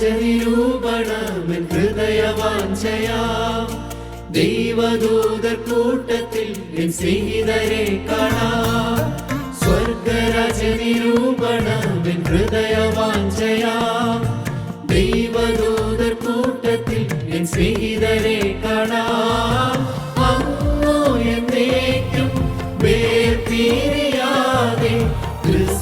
സ്വർഗരാജനിരൂപണമെൻ ഹൃദയവാഞ്ചയാ. ദൈവദൂതർ കൂട്ടത്തിൽ എൻ സ്നേഹിതരെ കാണാം. സ്വർഗരാജനിരൂപണമെൻ ഹൃദയവാഞ്ചയാ. ദൈവദൂതർ കൂട്ടത്തിൽ എൻ സ്നേഹിതരെ കാണാം. അങ്ങോ എന്നേക്കും വേർപിരിയാതെ ക്രിസ്തുവിൻ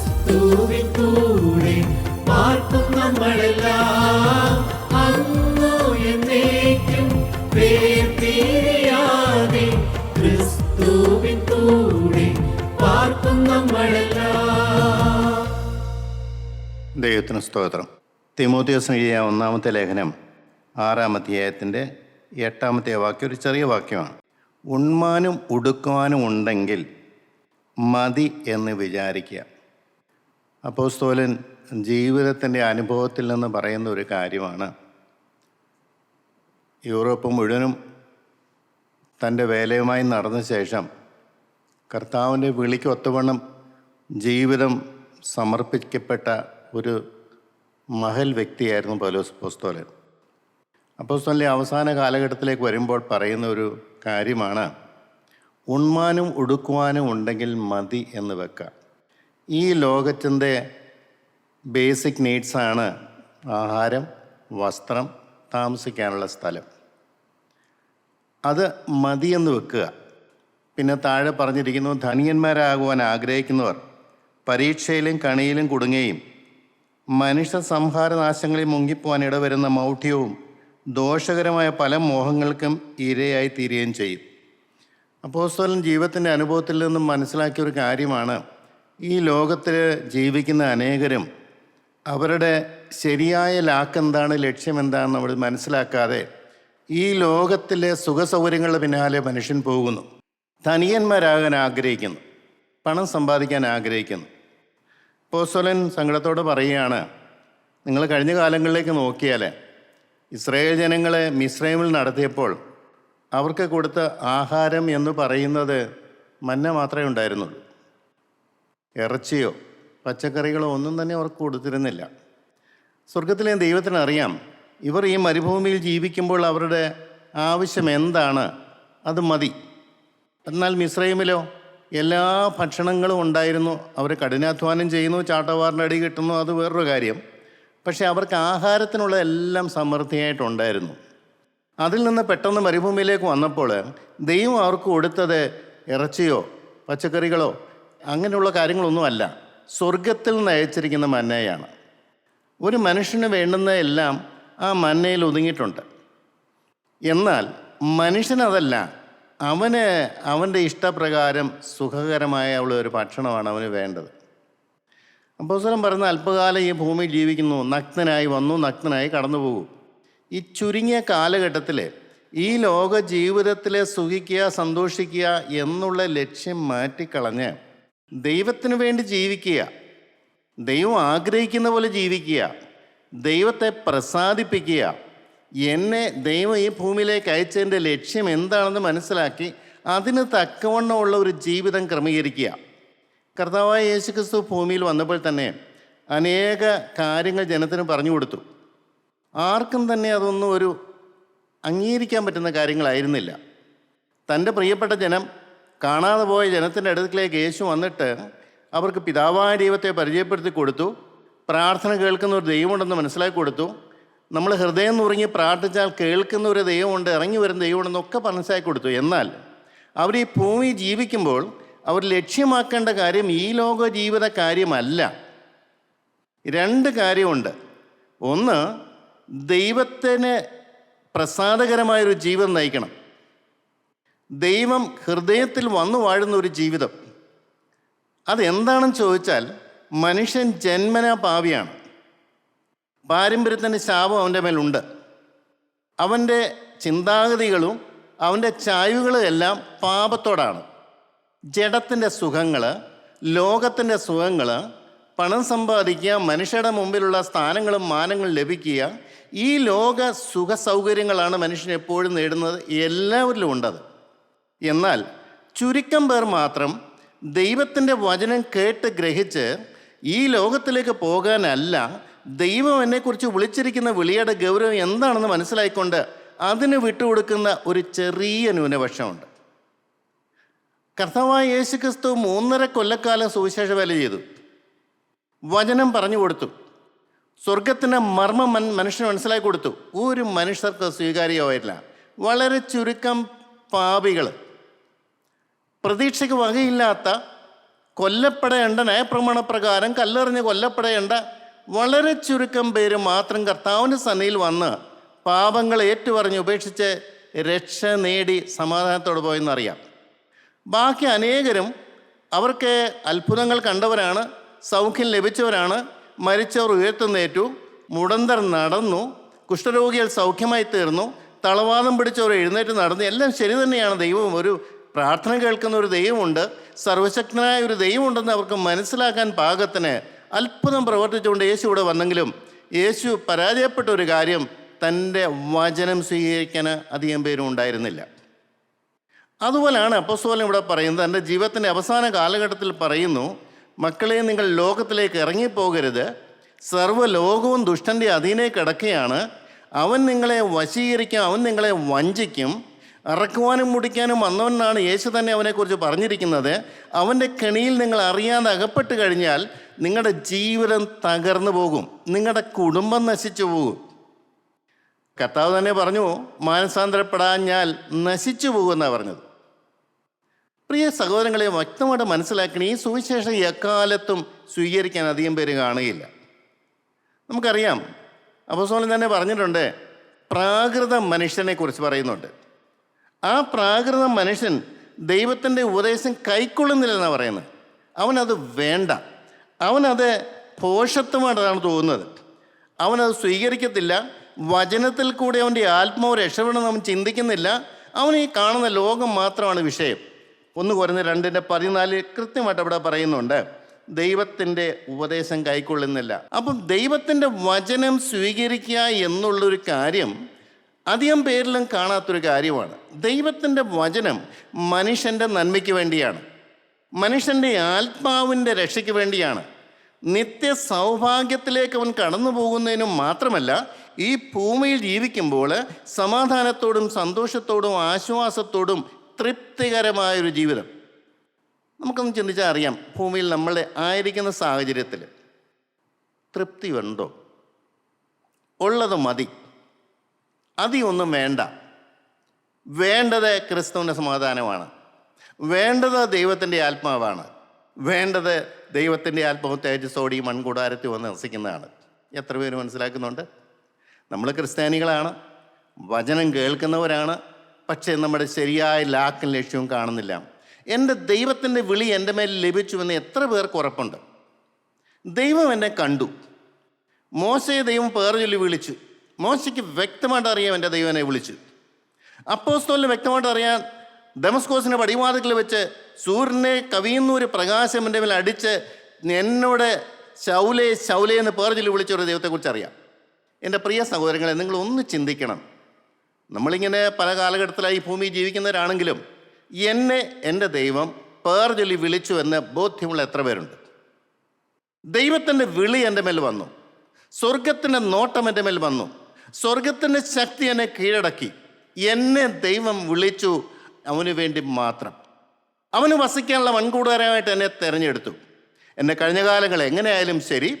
ദൈവത്തിന് സ്തോത്രം. തിമോത്തിയോസിന് എഴുതിയ ഒന്നാമത്തെ ലേഖനം ആറാം അധ്യായത്തിന്റെ എട്ടാമത്തെ വാക്യം ഒരു ചെറിയ വാക്യമാണ്. ഉണ്മാനും ഉടുക്കുവാനും ഉണ്ടെങ്കിൽ മതി എന്ന് വിചാരിക്കുക. അപ്പോസ്തോലൻ ജീവിതത്തിന്റെ അനുഭവത്തിൽ നിന്ന് പറയുന്ന ഒരു കാര്യമാണ്. യൂറോപ്പ് മുഴുവനും തന്റെ വേലയുമായി നടന്ന ശേഷം കർത്താവിന്റെ വിളിക്ക് ഒത്തവണ്ണം ജീവിതം സമർപ്പിക്കപ്പെട്ട ഒരു മഹൽ വ്യക്തിയായിരുന്നു പൗലോസ് പോസ്തോലൻ അപ്പോസ്തോലിന്റെ അവസാന കാലഘട്ടത്തിലേക്ക് വരുമ്പോൾ പറയുന്ന ഒരു കാര്യമാണ് ഉണ്മാനും ഉടുക്കുവാനും ഉണ്ടെങ്കിൽ മതി എന്ന് വെക്കുക ഈ ലോകത്തിന്റെ ബേസിക് നീഡ്സാണ് ആഹാരം വസ്ത്രം താമസിക്കാനുള്ള സ്ഥലം. അത് മതിയെന്ന് വെക്കുക. പിന്നെ താഴെ പറഞ്ഞിരിക്കുന്നു ധനിയന്മാരാകുവാൻ ആഗ്രഹിക്കുന്നവർ പരീക്ഷയിലും കണിയിലും കുടുങ്ങുകയും മനുഷ്യ സംഹാരനാശങ്ങളിൽ മുങ്ങിപ്പോവാൻ ഇടവരുന്ന മൗഢ്യവും ദോഷകരമായ പല മോഹങ്ങൾക്കും ഇരയായി തീരുകയും ചെയ്യും. അപ്പോസ്തലൻ ജീവിതത്തിന്റെ അനുഭവത്തിൽ നിന്നും മനസ്സിലാക്കിയ ഒരു കാര്യമാണ് ഈ ലോകത്തിൽ ജീവിക്കുന്ന അനേകരും അവരുടെ ശരിയായ ലാക്കെന്താണ് ലക്ഷ്യം എന്താണെന്ന് നമ്മൾ മനസ്സിലാക്കാതെ ഈ ലോകത്തിലെ സുഖസൗകര്യങ്ങളുടെ പിന്നാലെ മനുഷ്യൻ പോകുന്നു. തനിയന്മാരാകാൻ ആഗ്രഹിക്കുന്നു പണം സമ്പാദിക്കാൻ ആഗ്രഹിക്കുന്നു. പോസ്തലൻ സങ്കടത്തോട് പറയുകയാണ് നിങ്ങൾ കഴിഞ്ഞ കാലങ്ങളിലേക്ക് നോക്കിയാൽ ഇസ്രായേൽ ജനങ്ങളെ മിസ്രൈമിൽ നടത്തിയപ്പോൾ അവർക്ക് കൊടുത്ത ആഹാരം എന്ന് പറയുന്നത് മന്ന മാത്രമേ ഉണ്ടായിരുന്നുള്ളൂ. ഇറച്ചിയോ പച്ചക്കറികളോ ഒന്നും തന്നെ അവർക്ക് കൊടുത്തിരുന്നില്ല. സ്വർഗത്തിലെ ദൈവത്തിനറിയാം ഇവർ ഈ മരുഭൂമിയിൽ ജീവിക്കുമ്പോൾ അവരുടെ ആവശ്യം എന്താണ്? അത് മതി. എന്നാൽ മിസ്രൈമിലോ എല്ലാ ഭക്ഷണങ്ങളും ഉണ്ടായിരുന്നു. അവർ കഠിനാധ്വാനം ചെയ്യുന്നു ചാട്ടവാറിന്റെ അടി കിട്ടുന്നു അത് വേറൊരു കാര്യം. പക്ഷേ അവർക്ക് ആഹാരത്തിനുള്ള എല്ലാം സമൃദ്ധിയായിട്ടുണ്ടായിരുന്നു. അതിൽ നിന്ന് പെട്ടെന്ന് മരുഭൂമിയിലേക്ക് വന്നപ്പോൾ ദൈവം അവർക്ക് കൊടുത്തത് ഇറച്ചിയോ പച്ചക്കറികളോ അങ്ങനെയുള്ള കാര്യങ്ങളൊന്നുമല്ല സ്വർഗത്തിൽ നിന്ന് അയച്ചിരിക്കുന്ന മന്നയാണ്. ഒരു മനുഷ്യന് വേണ്ടുന്ന എല്ലാം ആ മന്നയിൽ ഒതുങ്ങിയിട്ടുണ്ട്. എന്നാൽ മനുഷ്യനതല്ല അവന് അവന്റെ ഇഷ്ടപ്രകാരം സുഖകരമായ ഒരു ഭക്ഷണമാണ് അവന് വേണ്ടത്. അപ്പോൾ സ്വലം പറയുന്ന അല്പകാലം ഈ ഭൂമിയിൽ ജീവിക്കുന്നു നഗ്നനായി വന്നു നഗ്നനായി കടന്നു പോകും ഈ ചുരുങ്ങിയ കാലഘട്ടത്തിൽ ഈ ലോക ജീവിതത്തിലെ സുഖിക്കുക സന്തോഷിക്കുക എന്നുള്ള ലക്ഷ്യം മാറ്റിക്കളഞ്ഞ് ദൈവത്തിന് വേണ്ടി ജീവിക്കുക ദൈവം ആഗ്രഹിക്കുന്ന പോലെ ജീവിക്കുക ദൈവത്തെ പ്രസാദിപ്പിക്കുക എന്നെ ദൈവം ഈ ഭൂമിയിലേക്ക് അയച്ചതിന്റെ ലക്ഷ്യം എന്താണെന്ന് മനസ്സിലാക്കി അതിന് തക്കവണ്ണമുള്ള ഒരു ജീവിതം ക്രമീകരിക്കുക. കർത്താവായ യേശുക്രിസ്തു ഭൂമിയിൽ വന്നപ്പോൾ തന്നെ അനേക കാര്യങ്ങൾ ജനത്തിന് പറഞ്ഞു കൊടുത്തു. ആർക്കും തന്നെ അതൊന്നും ഒരു അംഗീകരിക്കാൻ പറ്റുന്ന കാര്യങ്ങളായിരുന്നില്ല. തന്റെ പ്രിയപ്പെട്ട ജനം കാണാതെ പോയ ജനത്തിന്റെ അടുത്തേക്ക് യേശു വന്നിട്ട് അവർക്ക് പിതാവായ ദൈവത്തെ പരിചയപ്പെടുത്തി കൊടുത്തു. പ്രാർത്ഥന കേൾക്കുന്ന ഒരു ദൈവമുണ്ടെന്ന് മനസ്സിലാക്കി കൊടുത്തു. നമ്മൾ ഹൃദയം നുറങ്ങി പ്രാർത്ഥിച്ചാൽ കേൾക്കുന്ന ഒരു ദൈവമുണ്ട് ഇറങ്ങി വരുന്ന ദൈവമുണ്ടെന്നൊക്കെ മനസ്സിലാക്കി കൊടുത്തു. എന്നാൽ അവർ ഈ ഭൂമി ജീവിക്കുമ്പോൾ അവർ ലക്ഷ്യമാക്കേണ്ട കാര്യം ഈ ലോക ജീവിത കാര്യമല്ല. രണ്ട് കാര്യമുണ്ട്. ഒന്ന് ദൈവത്തിന് പ്രസാദകരമായൊരു ജീവിതം നയിക്കണം. ദൈവം ഹൃദയത്തിൽ വന്നു വാഴുന്ന ഒരു ജീവിതം. അതെന്താണെന്ന് ചോദിച്ചാൽ മനുഷ്യൻ ജന്മനാ പാവിയാണ്. പാരമ്പര്യത്തിന്റെ ശാപം അവന്റെ മേലുണ്ട്. അവന്റെ ചിന്താഗതികളും അവന്റെ ചായ്വുകളും എല്ലാം പാപത്തോടാണ്. ജഡത്തിന്റെ സുഖങ്ങൾ ലോകത്തിന്റെ സുഖങ്ങൾ പണം സമ്പാദിക്കുക മനുഷ്യരുടെ മുമ്പിലുള്ള സ്ഥാനങ്ങളും മാനങ്ങളും ലഭിക്കുക ഈ ലോക സുഖ സൗകര്യങ്ങളാണ് മനുഷ്യൻ എപ്പോഴും നേടുന്നത്. എല്ലാവരിലും ഉണ്ടത് എന്നാൽ ചുരുക്കം പേർ മാത്രം ദൈവത്തിന്റെ വചനം കേട്ട് ഗ്രഹിച്ച് ഈ ലോകത്തിലേക്ക് പോകാനല്ല ദൈവം എന്നെക്കുറിച്ച് വിളിച്ചിരിക്കുന്ന വിളിയുടെ ഗൗരവം എന്താണെന്ന് മനസ്സിലായിക്കൊണ്ട് അതിന് വിട്ടുകൊടുക്കുന്ന ഒരു ചെറിയ ന്യൂനപക്ഷമുണ്ട്. കർത്താവായ യേശു ക്രിസ്തു മൂന്നര കൊല്ലക്കാലം സുവിശേഷ വേല ചെയ്തു. വചനം പറഞ്ഞു കൊടുത്തു. സ്വർഗത്തിന്റെ മർമ്മം മൻ മനുഷ്യന് മനസ്സിലാക്കി കൊടുത്തു. ഒരു മനുഷ്യർക്ക് സ്വീകാര്യമായിട്ടില്ല. വളരെ ചുരുക്കം പാപികൾ. പ്രതീക്ഷയ്ക്ക് വകയില്ലാത്ത കൊല്ലപ്പെടേണ്ട നയപ്രമാണപ്രകാരം കല്ലെറിഞ്ഞ് കൊല്ലപ്പെടേണ്ട വളരെ ചുരുക്കം പേര് മാത്രം കർത്താവിന്റെ സന്നയിൽ വന്ന് പാപങ്ങൾ ഏറ്റുപറഞ്ഞ് ഉപേക്ഷിച്ച് രക്ഷ നേടി സമാധാനത്തോടെ പോയെന്നറിയാം. ബാക്കി അനേകരും അവർക്ക് അത്ഭുതങ്ങൾ കണ്ടവരാണ് സൗഖ്യം ലഭിച്ചവരാണ്. മരിച്ചവർ ഉയർത്തുന്നേറ്റു മുടന്തർ നടന്നു കുഷ്ഠരോഗികൾ സൗഖ്യമായി തീർന്നു തളവാദം പിടിച്ചവർ എഴുന്നേറ്റ് നടന്നു. എല്ലാം ശരി തന്നെയാണ്. ദൈവം ഒരു പ്രാർത്ഥന കേൾക്കുന്ന ഒരു ദൈവമുണ്ട്. സർവശക്തനായ ഒരു ദൈവമുണ്ടെന്ന് അവർക്ക് മനസ്സിലാക്കാൻ പാകത്തിന് അത്ഭുതം പ്രവർത്തിച്ചുകൊണ്ട് യേശു ഇവിടെ വന്നെങ്കിലും യേശു പരാജയപ്പെട്ട ഒരു കാര്യം തന്റെ വചനം സ്വീകരിക്കാൻ അധികം പേരും ഉണ്ടായിരുന്നില്ല. അതുപോലെയാണ് അപ്പസ്തോലൻ ഇവിടെ പറയുന്നത് എന്റെ ജീവിതത്തിന്റെ അവസാന കാലഘട്ടത്തിൽ പറയുന്നു മക്കളെ നിങ്ങൾ ലോകത്തിലേക്ക് ഇറങ്ങിപ്പോകരുത്. സർവലോകവും ദുഷ്ടന്റെ അധീനെ കിടക്കുകയാണ്. അവൻ നിങ്ങളെ വശീകരിക്കും അവൻ നിങ്ങളെ വഞ്ചിക്കും. അറക്കുവാനും മുടിക്കാനും വന്നവനാണ് യേശു തന്നെ അവനെക്കുറിച്ച് പറഞ്ഞിരിക്കുന്നത്. അവന്റെ കെണിയിൽ നിങ്ങൾ അറിയാതെ അകപ്പെട്ട് കഴിഞ്ഞാൽ നിങ്ങളുടെ ജീവിതം തകർന്നു പോകും. നിങ്ങളുടെ കുടുംബം നശിച്ചു പോകും. കർത്താവ് തന്നെ പറഞ്ഞു മാനസാന്തരപ്പെടാഞ്ഞാൽ നശിച്ചു പോകുമെന്നാണ് പറഞ്ഞത്. പ്രിയ സഹോദരങ്ങളെ വ്യക്തമായിട്ട് മനസ്സിലാക്കണ ഈ സുവിശേഷം എക്കാലത്തും സ്വീകരിക്കാൻ അധികം പേര് കാണുകയില്ല. നമുക്കറിയാം അപ്പസോലൻ തന്നെ പറഞ്ഞിട്ടുണ്ട് പ്രാകൃത മനുഷ്യനെക്കുറിച്ച് പറയുന്നുണ്ട്. ആ പ്രാകൃത മനുഷ്യൻ ദൈവത്തിന്റെ ഉപദേശം കൈക്കൊള്ളുന്നില്ലെന്നാണ് പറയുന്നത്. അവനത് വേണ്ട. അവനത് പോഷത്വമായിട്ടാണ് തോന്നുന്നത്. അവനത് സ്വീകരിക്കത്തില്ല. വചനത്തിൽ കൂടി അവന്റെ ആത്മാവ് രക്ഷപ്പെടണം അവൻ ചിന്തിക്കുന്നില്ല. അവൻ ഈ കാണുന്ന ലോകം മാത്രമാണ് വിഷയം. ഒന്ന് കുറഞ്ഞ രണ്ടിന്റെ പതിനാല് കൃത്യമായിട്ട് അവിടെ പറയുന്നുണ്ട്. ദൈവത്തിന്റെ ഉപദേശം കൈക്കൊള്ളുന്നില്ല. അപ്പം ദൈവത്തിന്റെ വചനം സ്വീകരിക്കുക എന്നുള്ളൊരു കാര്യം അധികം പേരിലും കാണാത്തൊരു കാര്യമാണ്. ദൈവത്തിന്റെ വചനം മനുഷ്യന്റെ നന്മയ്ക്ക് വേണ്ടിയാണ്. മനുഷ്യന്റെ ആത്മാവിന്റെ രക്ഷയ്ക്ക് വേണ്ടിയാണ്. നിത്യ സൗഭാഗ്യത്തിലേക്ക് അവൻ കടന്നു പോകുന്നതിനും മാത്രമല്ല ഈ ഭൂമിയിൽ ജീവിക്കുമ്പോൾ സമാധാനത്തോടും സന്തോഷത്തോടും ആശ്വാസത്തോടും തൃപ്തികരമായൊരു ജീവിതം. നമുക്കൊന്ന് ചിന്തിച്ചാൽ അറിയാം ഭൂമിയിൽ നമ്മൾ ആയിരിക്കുന്ന സാഹചര്യത്തിൽ തൃപ്തി ഉണ്ടോ? ഉള്ളത് മതി. അധികമൊന്നും വേണ്ട. വേണ്ടത് ക്രിസ്തുവിന്റെ സമാധാനമാണ്. വേണ്ടത് ദൈവത്തിന്റെ ആത്മാവാണ്. വേണ്ടത് ദൈവത്തിന്റെ ആത്മാവ് തേജസ്സോടി മൺകൂടാരത്തിൽ വന്ന് നസിക്കുന്നതാണ് എത്ര പേര് മനസ്സിലാക്കുന്നുണ്ട്? നമ്മൾ ക്രിസ്ത്യാനികളാണ്. വചനം കേൾക്കുന്നവരാണ്. പക്ഷേ നമ്മുടെ ശരിയായ ലാക്കും ലക്ഷ്യവും കാണുന്നില്ല. എന്റെ ദൈവത്തിന്റെ വിളി എന്റെ മേൽ ലഭിച്ചുവെന്ന് എത്ര പേർക്ക് ഉറപ്പുണ്ട്? ദൈവം എന്നെ കണ്ടു. മോശയെ ദൈവം പേർ ചൊല്ലി വിളിച്ചു. മോശയ്ക്ക് വ്യക്തമായിട്ട് അറിയാം എന്റെ ദൈവനെ വിളിച്ചു. അപ്പോസ്തോലിന് വ്യക്തമായിട്ട് അറിയാൻ ഡെമസ്കോസിന്റെ പടിവാതിക്കൽ വെച്ച് സൂര്യനെ കവിയുന്ന ഒരു പ്രകാശം എന്റെ മേൽ അടിച്ച് എന്നോട് ശൗലെ ശൗലെ എന്ന് പേർ ചൊല്ലി വിളിച്ച ഒരു ദൈവത്തെക്കുറിച്ച് അറിയാം. എന്റെ പ്രിയ സഹോദരങ്ങളെ നിങ്ങൾ ഒന്ന് ചിന്തിക്കണം. നമ്മളിങ്ങനെ പല കാലഘട്ടത്തിലായി ഭൂമി ജീവിക്കുന്നവരാണെങ്കിലും എന്നെ എന്റെ ദൈവം പേർ ചൊല്ലി വിളിച്ചു എന്ന് ബോധ്യമുള്ള എത്ര പേരുണ്ട്? ദൈവത്തിന്റെ വിളി എന്റെ മേൽ വന്നു. സ്വർഗത്തിന്റെ നോട്ടം എന്റെ മേൽ വന്നു. സ്വർഗത്തിന്റെ ശക്തി എന്നെ കീഴടക്കി. എന്നെ ദൈവം വിളിച്ചു അവന് വേണ്ടി മാത്രം. അവന് വസിക്കാനുള്ള വൻകൂടുകാരമായിട്ട് എന്നെ തിരഞ്ഞെടുത്തു. എന്റെ കഴിഞ്ഞ കാലങ്ങൾ എങ്ങനെയായാലും ശരി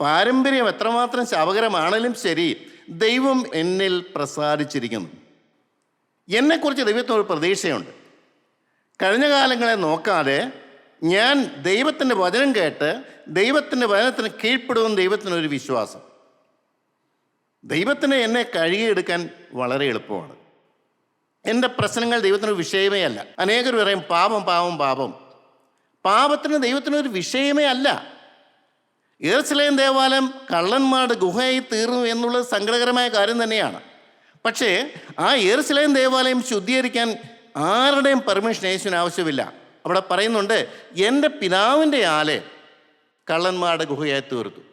പാരമ്പര്യം എത്രമാത്രം ശാപകരമാണെങ്കിലും ശരി ദൈവം എന്നിൽ പ്രസാദിച്ചിരിക്കുന്നു. എന്നെക്കുറിച്ച് ദൈവത്തിനൊരു പ്രതീക്ഷയുണ്ട്. കഴിഞ്ഞ കാലങ്ങളെ നോക്കാതെ ഞാൻ ദൈവത്തിന്റെ വചനം കേട്ട് ദൈവത്തിന്റെ വചനത്തിന് കീഴ്പ്പെടുമെന്ന് ദൈവത്തിനൊരു വിശ്വാസം. ദൈവത്തിന് എന്നെ കഴുകിയെടുക്കാൻ വളരെ എളുപ്പമാണ്. എന്റെ പ്രശ്നങ്ങൾ ദൈവത്തിനൊരു വിഷയമേ അല്ല. അനേകർ പറയും പാപം പാപം പാപം. പാപത്തിന് ദൈവത്തിനൊരു വിഷയമേ അല്ല. ഏർസ്ലേം ദേവാലയം കള്ളന്മാരുടെ ഗുഹയായി തീർന്നു എന്നുള്ളത് സങ്കടകരമായ കാര്യം തന്നെയാണ്. പക്ഷേ ആ ഏർസ്ലേം ദേവാലയം ശുദ്ധീകരിക്കാൻ ആരുടെയും പെർമിഷൻ യേശുവിന് ആവശ്യമില്ല. അവിടെ പറയുന്നുണ്ട് എന്റെ പിതാവിന്റെ ആലെ കള്ളന്മാരുടെ ഗുഹയായി തീർത്തു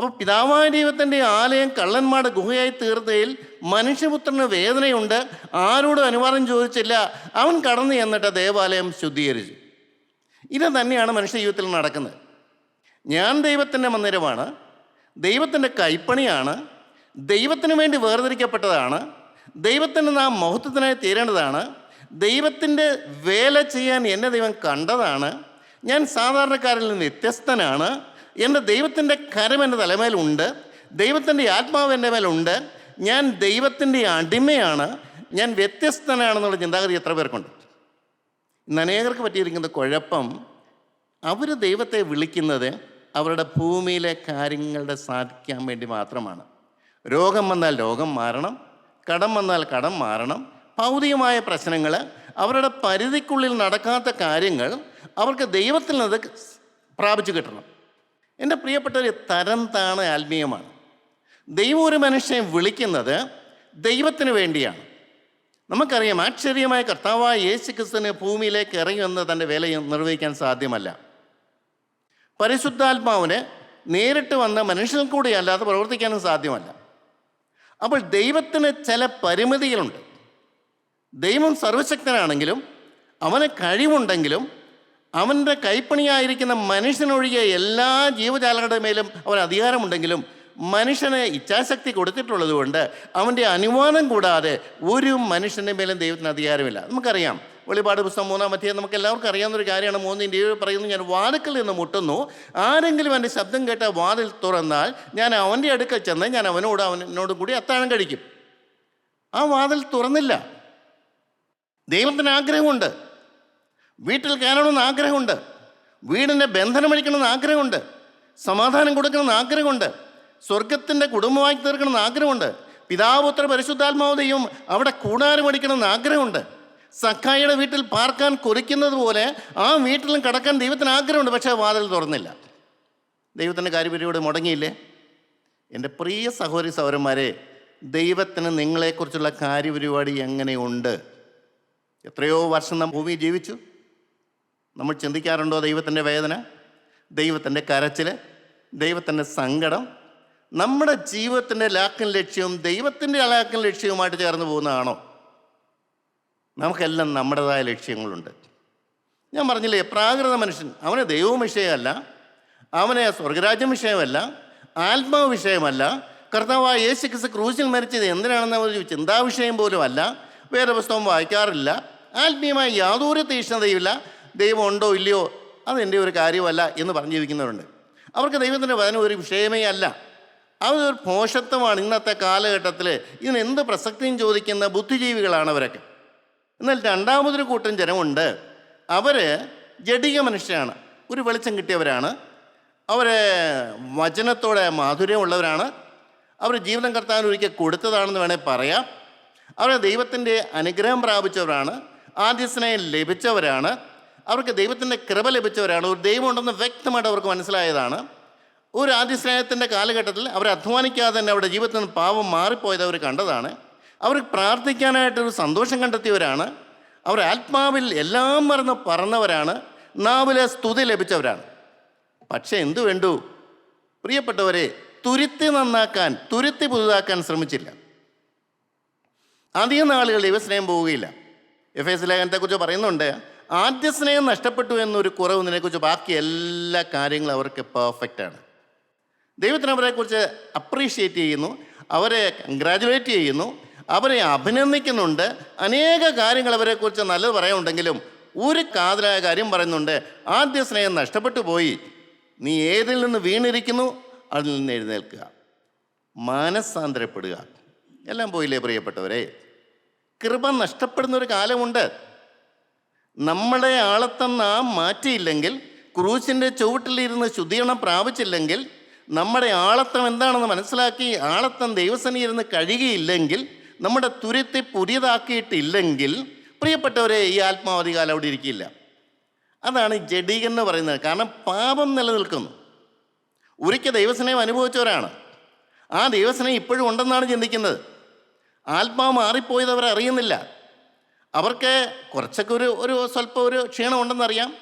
അപ്പോൾ പിതാവായ ദൈവത്തിന്റെ ആലയം കള്ളന്മാരുടെ ഗുഹയായി തീർത്തതിൽ മനുഷ്യപുത്രന് വേദനയുണ്ട്. ആരോടും അനുവാദം ചോദിച്ചില്ല. അവൻ കടന്നു ചെന്നിട്ട് ദേവാലയം ശുദ്ധീകരിച്ചു. ഇത് തന്നെയാണ് മനുഷ്യ ജീവിതത്തിൽ നടക്കുന്നത്. ഞാൻ ദൈവത്തിന്റെ മന്ദിരമാണ്. ദൈവത്തിന്റെ കൈപ്പണിയാണ്. ദൈവത്തിന് വേണ്ടി വേർതിരിക്കപ്പെട്ടതാണ്. ദൈവത്തിന് നാം മഹത്വത്തിനായി തീരേണ്ടതാണ്. ദൈവത്തിന്റെ വേല ചെയ്യാൻ എന്നെ ദൈവം കണ്ടതാണ്. ഞാൻ സാധാരണക്കാരിൽ നിന്ന് വ്യത്യസ്തനാണ്. എന്റെ ദൈവത്തിന്റെ കരം എന്റെ തലമേലുണ്ട് ദൈവത്തിന്റെ ആത്മാവ് എന്റെ മേലുണ്ട് ഞാൻ ദൈവത്തിന്റെ അടിമയാണ് ഞാൻ വ്യത്യസ്തനാണെന്നുള്ള ചിന്താഗതി എത്ര പേർക്കുണ്ട്? ഇന്ന് അനേകർക്ക് പറ്റിയിരിക്കുന്ന കുഴപ്പം അവർ ദൈവത്തെ വിളിക്കുന്നത് അവരുടെ ഭൂമിയിലെ കാര്യങ്ങളുടെ സാധിക്കാൻ വേണ്ടി മാത്രമാണ്. രോഗം വന്നാൽ രോഗം മാറണം കടം വന്നാൽ കടം മാറണം ഭൗതികമായ പ്രശ്നങ്ങൾ അവരുടെ പരിധിക്കുള്ളിൽ നടക്കാത്ത കാര്യങ്ങൾ അവർക്ക് ദൈവത്തിൽ നിന്ന് പ്രാപിച്ചു കിട്ടണം. എന്റെ പ്രിയപ്പെട്ടവർ തരം താണ് ആത്മീയമാണ്. ദൈവം ഒരു മനുഷ്യനെ വിളിക്കുന്നത് ദൈവത്തിന് വേണ്ടിയാണ്. നമുക്കറിയാം ആശ്ചര്യമായ കർത്താവായ യേശു ക്രിസ്തുവിന് ഭൂമിയിലേക്ക് ഇറങ്ങി വന്ന് തന്റെ വേല നിർവഹിക്കാൻ സാധ്യമല്ല. പരിശുദ്ധാത്മാവിന് നേരിട്ട് വന്ന മനുഷ്യൻ കൂടി അല്ലാതെ പ്രവർത്തിക്കാനും സാധ്യമല്ല. അപ്പോൾ ദൈവത്തിന് ചില പരിമിതികളുണ്ട്. ദൈവം സർവശക്തനാണെങ്കിലും അവന് കഴിവുണ്ടെങ്കിലും അവന്റെ കൈപ്പണിയായിരിക്കുന്ന മനുഷ്യനൊഴികെ എല്ലാ ജീവജാലങ്ങളുടെ മേലും അവൻ അധികാരമുണ്ടെങ്കിലും മനുഷ്യന് ഇച്ഛാശക്തി കൊടുത്തിട്ടുള്ളത് കൊണ്ട് അവന്റെ അനുമാനം കൂടാതെ ഒരു മനുഷ്യന്റെ മേലും ദൈവത്തിന് അധികാരമില്ല. നമുക്കറിയാം. വെളിപാട് പുസ്തകം മൂന്നാം അധ്യായം നമുക്ക് എല്ലാവർക്കും അറിയാവുന്ന ഒരു കാര്യമാണ്. മൂന്നിന്റെ ഏഴ് പറയുന്നു ഞാൻ വാതുക്കൽ നിന്ന് മുട്ടുന്നു. ആരെങ്കിലും എന്റെ ശബ്ദം കേട്ട വാതിൽ തുറന്നാൽ ഞാൻ അവന്റെ അടുക്കൽ ചെന്ന് ഞാൻ അവനോട് അവനോടും കൂടി അത്താഴം കഴിക്കും. ആ വാതിൽ തുറന്നില്ല. ദൈവത്തിന് ആഗ്രഹമുണ്ട് വീട്ടിൽ കയറണമെന്ന് ആഗ്രഹമുണ്ട്. വീടിന്റെ ബന്ധനമഴിക്കണമെന്ന് ആഗ്രഹമുണ്ട്. സമാധാനം കൊടുക്കണമെന്ന് ആഗ്രഹമുണ്ട്. സ്വർഗത്തിന്റെ കുടുംബമായി തീർക്കണമെന്ന് ആഗ്രഹമുണ്ട്. പിതാപുത്ര പരിശുദ്ധാത്മാവതയും അവിടെ കൂടാരം അടിക്കണമെന്ന് ആഗ്രഹമുണ്ട്. സഖായിയുടെ വീട്ടിൽ പാർക്കാൻ കുറിക്കുന്നത് പോലെ ആ വീട്ടിലും കടക്കാൻ ദൈവത്തിന് ആഗ്രഹമുണ്ട് പക്ഷേ വാതിൽ തുറന്നില്ല. ദൈവത്തിന്റെ കാര്യപരിയോട് മുടങ്ങിയില്ലേ? എന്റെ പ്രിയ സഹോദരി സഹോദരന്മാരെ ദൈവത്തിന് നിങ്ങളെക്കുറിച്ചുള്ള കാര്യപരിപാടി എങ്ങനെയുണ്ട്? എത്രയോ വർഷം നാം ഭൂമി ജീവിച്ചു. നമ്മൾ ചിന്തിക്കാറുണ്ടോ ദൈവത്തിന്റെ വേദന? ദൈവത്തിന്റെ കരച്ചിൽ? ദൈവത്തിന്റെ സങ്കടം? നമ്മുടെ ജീവിതത്തിന്റെ ലാക്കും ലക്ഷ്യവും ദൈവത്തിന്റെ ലാക്കും ലക്ഷ്യവുമായിട്ട് ചേർന്ന് പോകുന്നതാണോ? നമുക്കെല്ലാം നമ്മുടേതായ ലക്ഷ്യങ്ങളുണ്ട്. ഞാൻ പറഞ്ഞില്ലേ പ്രാകൃത മനുഷ്യൻ. അവനെ ദൈവവും വിഷയമല്ല. അവന് സ്വർഗരാജ്യം വിഷയമല്ല. ആത്മാവ് വിഷയമല്ല. കർത്താവായ യേശു ക്രിസ്തു ക്രൂശിൽ മരിച്ചത് എന്തിനാണെന്ന് ഒരു ചിന്താവിഷയം പോലും അല്ല വേറെ പുസ്തകം വായിക്കാറില്ല. ആത്മീയമായ യാതൊരു തീക്ഷ്ണതയുമില്ല ദൈവം ഉണ്ടോ ഇല്ലയോ അതെന്റെ ഒരു കാര്യമല്ല എന്ന് പറഞ്ഞു ജീവിക്കുന്നവരുണ്ട് അവർക്ക് ദൈവത്തിന്റെ വചനം ഒരു വിഷയമേ അല്ല. അതൊരു പോഷത്വമാണ് ഇന്നത്തെ കാലഘട്ടത്തിൽ. ഇതിന് എന്ത് പ്രസക്തിയും ചോദിക്കുന്ന ബുദ്ധിജീവികളാണ് അവരൊക്കെ. എന്നാൽ രണ്ടാമതൊരു കൂട്ടം ജനമുണ്ട്. അവർ ജഡിക മനുഷ്യരാണ്. ഒരു വെളിച്ചം കിട്ടിയവരാണ്. അവർ വചനത്തോടെ മാധുര്യമുള്ളവരാണ്. അവർ ജീവിതം കർത്താൻ ഒരിക്കൽ കൊടുത്തതാണെന്ന് വേണേൽ പറയാം. അവർ ദൈവത്തിന്റെ അനുഗ്രഹം പ്രാപിച്ചവരാണ്. ആദ്യ സ്നേഹം ലഭിച്ചവരാണ്. അവർക്ക് ദൈവത്തിന്റെ കൃപ ലഭിച്ചവരാണ്. ഒരു ദൈവം ഉണ്ടെന്ന് വ്യക്തമായിട്ട് അവർക്ക് മനസ്സിലായതാണ്. ഒരു ആദ്യ സ്നേഹത്തിന്റെ കാലഘട്ടത്തിൽ അവർ അധ്വാനിക്കാതെ തന്നെ അവരുടെ ജീവിതത്തിൽ നിന്ന് പാവം മാറിപ്പോയത് അവർ കണ്ടതാണ്. അവർ പ്രാർത്ഥിക്കാനായിട്ടൊരു സന്തോഷം കണ്ടെത്തിയവരാണ്. അവർ ആത്മാവിൽ എല്ലാം മറന്ന് പറന്നവരാണ്. നാവിലെ സ്തുതി ലഭിച്ചവരാണ്. പക്ഷേ എന്തു വേണ്ടു? പ്രിയപ്പെട്ടവരെ തുരുത്തി നന്നാക്കാൻ തുരുത്തി പുതുതാക്കാൻ ശ്രമിച്ചില്ല. അധികം നാളുകൾ ദൈവസ്നേഹം പോവുകയില്ല. എഫ് എസ് ലേഖനത്തെക്കുറിച്ച് പറയുന്നുണ്ട് ആദ്യ സ്നേഹം നഷ്ടപ്പെട്ടു എന്നൊരു കുറവ് നിന്നെക്കുറിച്ച് ബാക്കി എല്ലാ കാര്യങ്ങളും അവർക്ക് പെർഫെക്റ്റ് ആണ്. ദൈവത്തിന് അവരെക്കുറിച്ച് അപ്രീഷിയേറ്റ് ചെയ്യുന്നു. അവരെ കൺഗ്രാജുലേറ്റ് ചെയ്യുന്നു. അവരെ അഭിനന്ദിക്കുന്നുണ്ട്. അനേക കാര്യങ്ങൾ അവരെക്കുറിച്ച് നല്ലത് പറയുന്നുണ്ടെങ്കിലും ഒരു കാതലായ കാര്യം പറയുന്നുണ്ട്. ആദ്യ സ്നേഹം നഷ്ടപ്പെട്ടു പോയി. നീ ഏതിൽ നിന്ന് വീണിരിക്കുന്നു? അതിൽ നിന്ന് എഴുന്നേൽക്കുക. മാനസാന്തരപ്പെടുക. എല്ലാം പോയില്ലേ പ്രിയപ്പെട്ടവരെ? കൃപ നഷ്ടപ്പെടുന്ന ഒരു കാലമുണ്ട്. നമ്മളെ ആളത്തം നാം മാറ്റിയില്ലെങ്കിൽ ക്രൂശിന്റെ ചുവട്ടിലിരുന്ന് ശുദ്ധീകരണം പ്രാപിച്ചില്ലെങ്കിൽ നമ്മുടെ ആളത്തം എന്താണെന്ന് മനസ്സിലാക്കി ആളത്തം ദൈവസനി ഇരുന്ന് കഴുകിയില്ലെങ്കിൽ നമ്മുടെ തുരുത്തി പുതിയതാക്കിയിട്ടില്ലെങ്കിൽ പ്രിയപ്പെട്ടവരെ ഈ ആത്മാവധികാലം അവിടെ ഇരിക്കില്ല. അതാണ് ജഡീകൻ എന്ന് പറയുന്നത്. കാരണം പാപം നിലനിൽക്കുന്നു. ഒരിക്കൽ ദൈവസനയം അനുഭവിച്ചവരാണ്. ആ ദൈവസനയം ഇപ്പോഴും ഉണ്ടെന്നാണ് ചിന്തിക്കുന്നത്. ആത്മാവ് മാറിപ്പോയത് അവരറിയുന്നില്ല. അവർക്ക് കുറച്ചൊക്കെ ഒരു ഒരു സ്വല്പം ഒരു ക്ഷീണം ഉണ്ടെന്നറിയാം.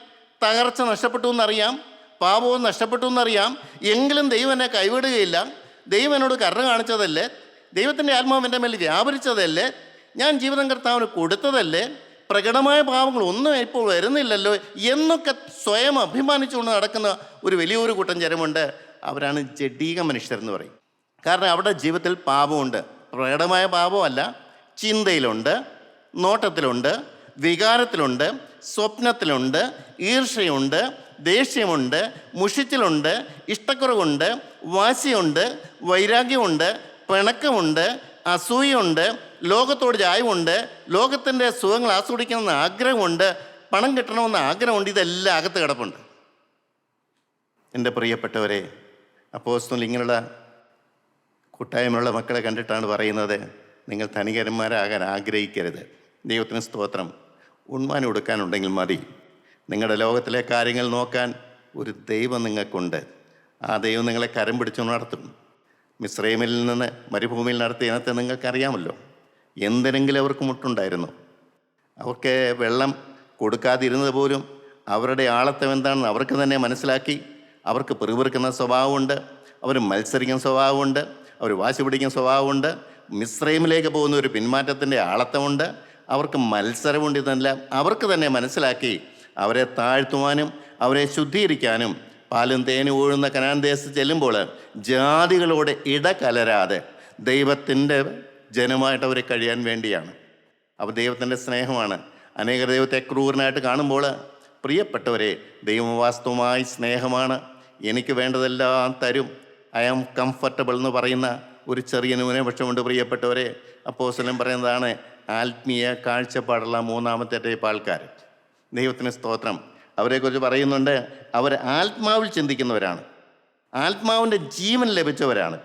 തകർച്ച നഷ്ടപ്പെട്ടു എന്നറിയാം. പാപവും നഷ്ടപ്പെട്ടു എന്നറിയാം. എങ്കിലും ദൈവം എന്നെ കൈവിടുകയില്ല. ദൈവം എന്നോട് കരുണ കാണിച്ചതല്ലേ? ദൈവത്തിന്റെ ആത്മാവ് എന്റെ മേൽ വ്യാപരിച്ചതല്ലേ? ഞാൻ ജീവിതം കർത്താവിന് കൊടുത്തതല്ലേ? പ്രകടമായ പാവങ്ങൾ ഒന്നും ഇപ്പോൾ വരുന്നില്ലല്ലോ എന്നൊക്കെ സ്വയം അഭിമാനിച്ചുകൊണ്ട് നടക്കുന്ന ഒരു വലിയൊരു കൂട്ടം ജനമുണ്ട്. അവരാണ് ജഡീക മനുഷ്യരെന്ന് പറയും. കാരണം അവരുടെ ജീവിതത്തിൽ പാപമുണ്ട്. പ്രകടമായ പാപമല്ല ചിന്തയിലുണ്ട്. നോട്ടത്തിലുണ്ട് വികാരത്തിലുണ്ട് സ്വപ്നത്തിലുണ്ട് ഈർഷയുണ്ട് ദേഷ്യമുണ്ട് മുഷിച്ചിലുണ്ട് ഇഷ്ടക്കുറവുണ്ട് വാശിയുണ്ട് വൈരാഗ്യമുണ്ട് പിണക്കമുണ്ട് അസൂയുണ്ട് ലോകത്തോട് ചായവുണ്ട് ലോകത്തിന്റെ സുഖങ്ങൾ ആസ്വദിക്കണമെന്ന് ആഗ്രഹമുണ്ട് പണം കിട്ടണമെന്ന് ആഗ്രഹമുണ്ട് ഇതെല്ലാം അകത്ത് കിടപ്പുണ്ട്. എന്റെ പ്രിയപ്പെട്ടവരെ അപ്പോസ്തലൻ ഇങ്ങനെയുള്ള കൂട്ടായ്മയുള്ള മക്കളെ കണ്ടിട്ടാണ് പറയുന്നത് നിങ്ങൾ ധനികരന്മാരാകാൻ ആഗ്രഹിക്കരുത്. ദൈവത്തിന് സ്തോത്രം. ഉണ്മാൻ കൊടുക്കാനുണ്ടെങ്കിൽ മതി. നിങ്ങളുടെ ലോകത്തിലെ കാര്യങ്ങൾ നോക്കാൻ ഒരു ദൈവം നിങ്ങൾക്കുണ്ട്. ആ ദൈവം നിങ്ങളെ കരം പിടിച്ചു നടത്തും മിശ്രൈമിൽ നിന്ന് മരുഭൂമിയിൽ നടത്തിയ ഇനത്തെ നിങ്ങൾക്കറിയാമല്ലോ. എന്തിനെങ്കിലും അവർക്ക് മുട്ടുണ്ടായിരുന്നു. അവർക്ക് വെള്ളം കൊടുക്കാതിരുന്നത് പോലും അവരുടെ ആളത്വം എന്താണെന്ന് അവർക്ക് തന്നെ മനസ്സിലാക്കി. അവർക്ക് പെറുപെറുക്കുന്ന സ്വഭാവമുണ്ട്. അവർ മത്സരിക്കുന്ന സ്വഭാവമുണ്ട്. അവർ വാശി പിടിക്കുന്ന സ്വഭാവമുണ്ട്. മിശ്രൈമിലേക്ക് പോകുന്ന ഒരു പിന്മാറ്റത്തിന്റെ ആളത്വമുണ്ട്. അവർക്ക് മത്സരമുണ്ട് ഇതെല്ലാം അവർക്ക് തന്നെ മനസ്സിലാക്കി അവരെ താഴ്ത്തുവാനും അവരെ ശുദ്ധീകരിക്കാനും പാലും തേനും ഒഴുന്ന കനാൻ ദേശത്ത് ചെല്ലുമ്പോൾ ജാതികളോട് ഇടകലരാതെ ദൈവത്തിന്റെ ജനമായിട്ട് അവരെ കഴിയാൻ വേണ്ടിയാണ്. അപ്പോൾ ദൈവത്തിന്റെ സ്നേഹമാണ്. അനേക ദൈവത്തെ ക്രൂരനായിട്ട് കാണുമ്പോൾ പ്രിയപ്പെട്ടവരെ ദൈവവാസ്തവമായി സ്നേഹമാണ്. എനിക്ക് വേണ്ടതെല്ലാം തരും. ഐ ആം കംഫർട്ടബിൾ എന്ന് പറയുന്ന ഒരു ചെറിയ ന്യൂനപക്ഷമുണ്ട് പ്രിയപ്പെട്ടവരെ. അപ്പോസ്തലൻ പറയുന്നതാണ് ആത്മീയ കാഴ്ചപ്പാടുള്ള മൂന്നാമത്തെ ടൈപ്പ് ആൾക്കാർ ദൈവത്തിന് സ്തോത്രം. അവരെക്കുറിച്ച് പറയുന്നുണ്ട് അവർ ആത്മാവിൽ ചിന്തിക്കുന്നവരാണ്. ആത്മാവിന്റെ ജീവൻ ലഭിച്ചവരാണ്.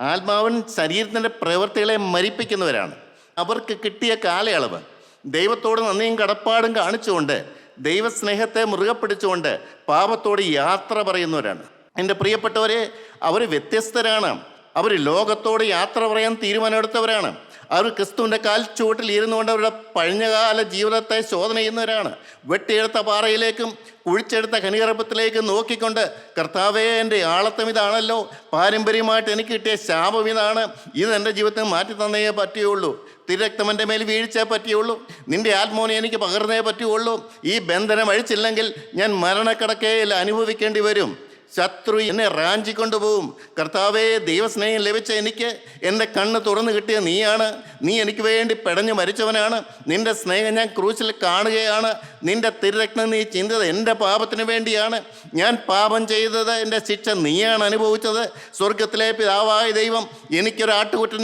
ആത്മാവൻ ശരീരത്തിന്റെ പ്രവൃത്തികളെ മരിപ്പിക്കുന്നവരാണ്. അവർക്ക് കിട്ടിയ കാലയളവ്. ദൈവത്തോട് നന്ദിയും കടപ്പാടും കാണിച്ചുകൊണ്ട് ദൈവസ്നേഹത്തെ മുറുകെ പിടിച്ചുകൊണ്ട് പാപത്തോട് യാത്ര പറയുന്നവരാണ്. എന്റെ പ്രിയപ്പെട്ടവരെ അവർ വ്യത്യസ്തരാണ്. അവർ ലോകത്തോട് യാത്ര പറയാൻ തീരുമാനമെടുത്തവരാണ്. അവർ ക്രിസ്തുവിന്റെ കാൽ ചുവട്ടിൽ ഇരുന്നുകൊണ്ട് അവരുടെ പഴഞ്ഞകാല ജീവിതത്തെ ശോധന ചെയ്യുന്നവരാണ്. വെട്ടിയെടുത്ത പാറയിലേക്കും കുഴിച്ചെടുത്ത ഖനികർപ്പത്തിലേക്കും നോക്കിക്കൊണ്ട് കർത്താവേ എന്റെ ആളത്തം ഇതാണല്ലോ. പാരമ്പര്യമായിട്ട് എനിക്ക് കിട്ടിയ ശാപം ഇതാണ്. ഇത് എന്റെ ജീവിതത്തിൽ മാറ്റി തന്നേ പറ്റുകയുള്ളൂ തിരക്തമന്റെ മേൽ വീഴ്ചയെ പറ്റിയുള്ളൂ. നിന്റെ ആത്മോനെ എനിക്ക് പകർന്നേ പറ്റുകയുള്ളൂ ഈ ബന്ധനം അഴിച്ചില്ലെങ്കിൽ ഞാൻ മരണക്കിടക്കയിൽ അനുഭവിക്കേണ്ടി വരും. ശത്രു എന്നെ റാഞ്ചിക്കൊണ്ടുപോകും കർത്താവേ ദൈവസ്നേഹം ലഭിച്ച എനിക്ക് എന്റെ കണ്ണ് തുറന്നു കിട്ടിയ നീയാണ്. നീ എനിക്ക് വേണ്ടി പെടഞ്ഞു മരിച്ചവനാണ്. നിന്റെ സ്നേഹം ഞാൻ ക്രൂശിൽ കാണുകയാണ്. നിന്റെ തിരുരക്ഷണം നീ ചിന്തത് എന്റെ പാപത്തിന് വേണ്ടിയാണ്. ഞാൻ പാപം ചെയ്തത് എന്റെ ശിക്ഷ നീയാണ് അനുഭവിച്ചത്. സ്വർഗത്തിലെ പിതാവായ ദൈവം എനിക്കൊരു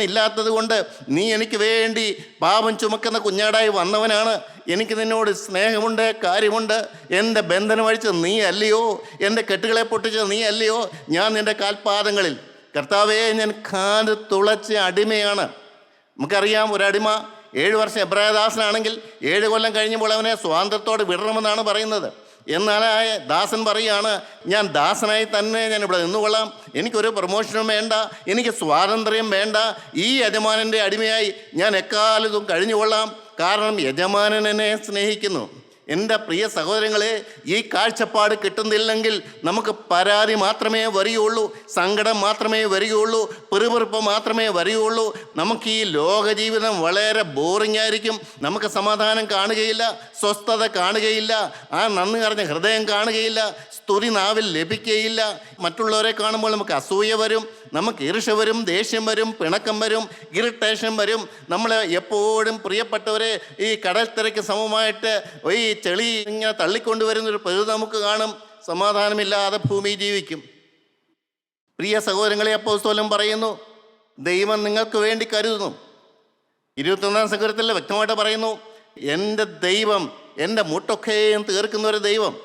ഇല്ലാത്തത് കൊണ്ട് നീ എനിക്ക് വേണ്ടി പാപം ചുമക്കുന്ന കുഞ്ഞാടായി വന്നവനാണ്. എനിക്ക് നിന്നോട് സ്നേഹമുണ്ട് കാര്യമുണ്ട്. എന്റെ ബന്ധനം അഴിച്ചത് നീ അല്ലയോ? എന്റെ കെട്ടുകളെ പൊട്ടിച്ചത് നീ അല്ലയോ? ഞാൻ നിന്റെ കാൽപാദങ്ങളിൽ. കർത്താവേ ഞാൻ കാൽ തുളച്ച അടിമയാണ്. നമുക്കറിയാം ഒരടിമ ഏഴ് വർഷം എബ്രായദാസനാണെങ്കിൽ ഏഴ് കൊല്ലം കഴിഞ്ഞപ്പോൾ അവനെ സ്വാതന്ത്ര്യത്തോടെ വിടണമെന്നാണ് പറയുന്നത്. എന്നാൽ ദാസൻ പറയുകയാണ് ഞാൻ ദാസനായി തന്നെ ഞാൻ ഇവിടെ നിന്നുകൊള്ളാം. എനിക്കൊരു പ്രൊമോഷനും വേണ്ട എനിക്ക് സ്വാതന്ത്ര്യം വേണ്ട. ഈ യജമാനന്റെ അടിമയായി ഞാൻ എക്കാലത്തും കഴിഞ്ഞുകൊള്ളാം. കാരണം യജമാനൻ എന്നെ സ്നേഹിക്കുന്നു. എന്റെ പ്രിയ സഹോദരങ്ങളെ ഈ കാഴ്ചപ്പാട് കിട്ടുന്നില്ലെങ്കിൽ നമുക്ക് പരാതി മാത്രമേ വരികയുള്ളൂ സങ്കടം മാത്രമേ വരികയുള്ളൂ പെറുപെറുപ്പ് മാത്രമേ വരികയുള്ളൂ. നമുക്ക് ഈ ലോകജീവിതം വളരെ ബോറിംഗ് ആയിരിക്കും. നമുക്ക് സമാധാനം കാണുകയില്ല സ്വസ്ഥത കാണുകയില്ല ആ നന്ദി നിറഞ്ഞ ഹൃദയം കാണുകയില്ല സ്തുതി നാവിൽ ലഭിക്കുകയില്ല. മറ്റുള്ളവരെ കാണുമ്പോൾ നമുക്ക് അസൂയ വരും. നമുക്ക് ഈർഷ വരും ദേഷ്യം വരും പിണക്കം വരും ഇറിറ്റേഷൻ വരും. നമ്മൾ എപ്പോഴും പ്രിയപ്പെട്ടവരെ ഈ കടൽ തിരക്ക് സമമായിട്ട് ഈ ചെളി ഇങ്ങനെ തള്ളിക്കൊണ്ടുവരുന്നൊരു പ്രകൃതി നമുക്ക് കാണും. സമാധാനമില്ലാതെ ഭൂമി ജീവിക്കും. പ്രിയ സഹോദരങ്ങളെ അപ്പോസ്തോലം പറയുന്നു ദൈവം നിങ്ങൾക്ക് വേണ്ടി കരുതുന്നു. ഇരുപത്തൊന്നാം സങ്കരത്തിൽ വ്യക്തമായിട്ട് പറയുന്നു എന്റെ ദൈവം എന്റെ മുട്ടൊക്കെയും തീർക്കുന്ന ഒരു ദൈവം.